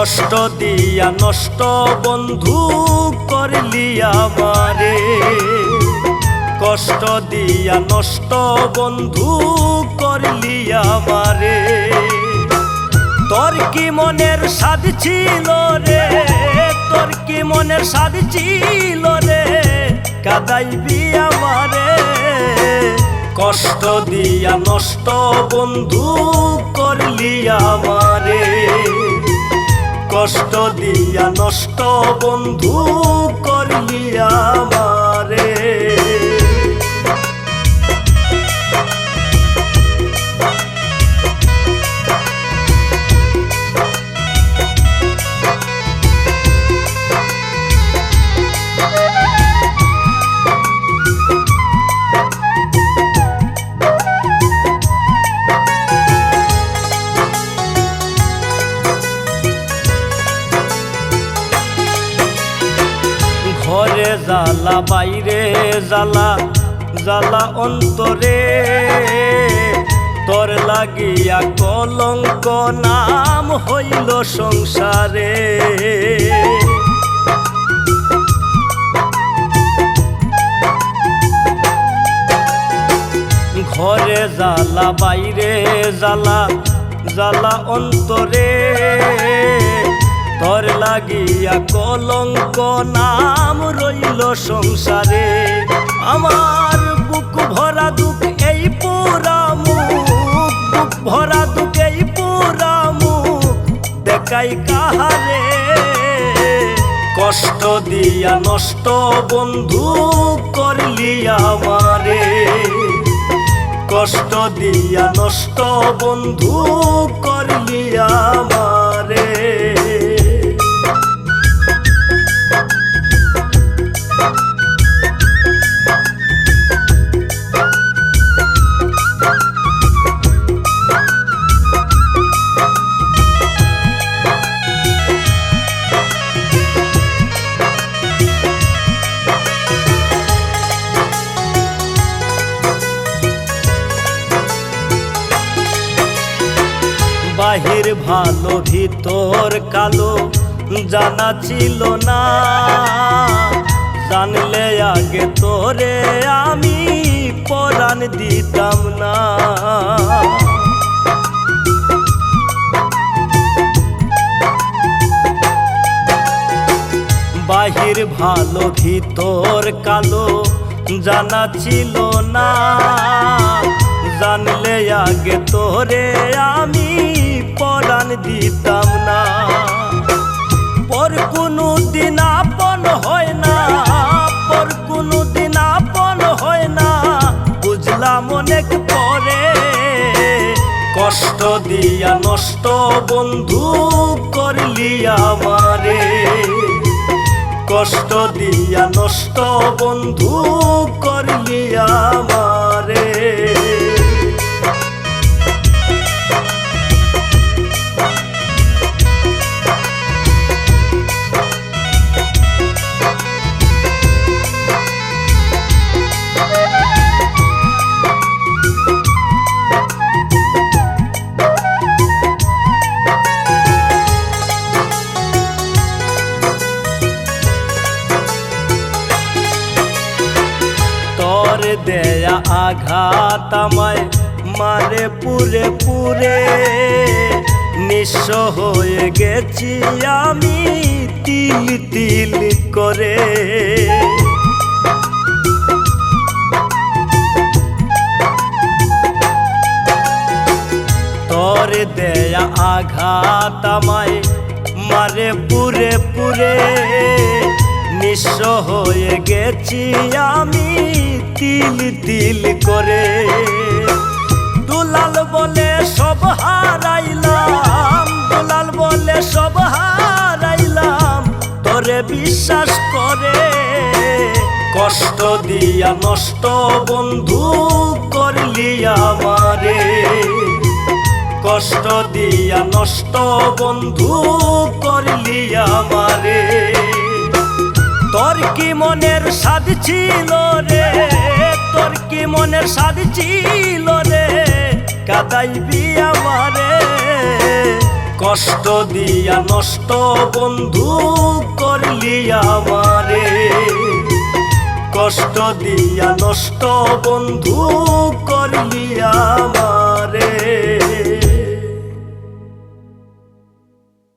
কষ্ট দিয়া নষ্ট বন্ধু করলি আমারে। কষ্ট দিয়া নষ্ট বন্ধু করলি আমারে। তোর কি মনের স্বাদ ছিল রে? তোর কি মনের স্বাদ ছিল রে? কাদাইবি আমারে। কষ্ট দিয়া নষ্ট বন্ধু করলি আমারে। কষ্ট দিয়া নষ্ট বন্ধু করলি আমারে। জ্বালা, বাইরে জ্বালা জ্বালা অন্তরে। তোর লাগিয়া কলঙ্ক নাম হইল সংসারে। ঘরে জ্বালা, বাইরে জ্বালা জ্বালা অন্তরে। তোর লাগিয়া কলঙ্ক নাম রইল সংসারে। আমার বুক ভরা দুঃখ এই পুরা মুখ, বুক ভরা দুঃখ এই পুরা মুখ, দেখাই কাহারে? কষ্ট দিয়া নষ্ট বন্ধু করলি আমারে। কষ্ট দিয়া নষ্ট বন্ধু করলি আমারে। ভালো ভিতর কালো জানা ছিল না। জানলে আগে তোরে আমি পরাণ দিতাম না। বাহির ভালো ভিতর কালো জানা ছিল না। জানলে আগে তোরে আমি দিতাম না। পর কোনো দিন আপন হয় না, পর কোনো দিন আপন হয় না। বুঝলাম অনেক পরে কষ্ট দিয়া নষ্ট বন্ধু করলি আমারে। কষ্ট দিয়া নষ্ট বন্ধু করলি আমারে। দেয়া আঘাত আমায় মারে পুরে পুরে। নিঃস্ব হয়ে গেছি আমি, তিল তিল করে। তোর দেয়া আঘাত আমায় মারে পুরে পুরে। নিঃস্ব হয়ে গেছি আমি তিল তিল করে। দুলাল বলে সব হারাইলাম, দুলাল বলে সব হারাইলাম, তোরে বিশ্বাস করে। কষ্ট দিয়া নষ্ট বন্ধু করলি আমারে। কষ্ট দিয়া নষ্ট বন্ধু করলি আমারে। তোর কি মনের স্বাদ ছিল রে? তোর কি মনের স্বাদ ছিল রে? কাদাইবি আমারে। কষ্ট দিয়া নষ্ট বন্ধু করলি আমারে। কষ্ট দিয়া নষ্ট বন্ধু করলি আমারে।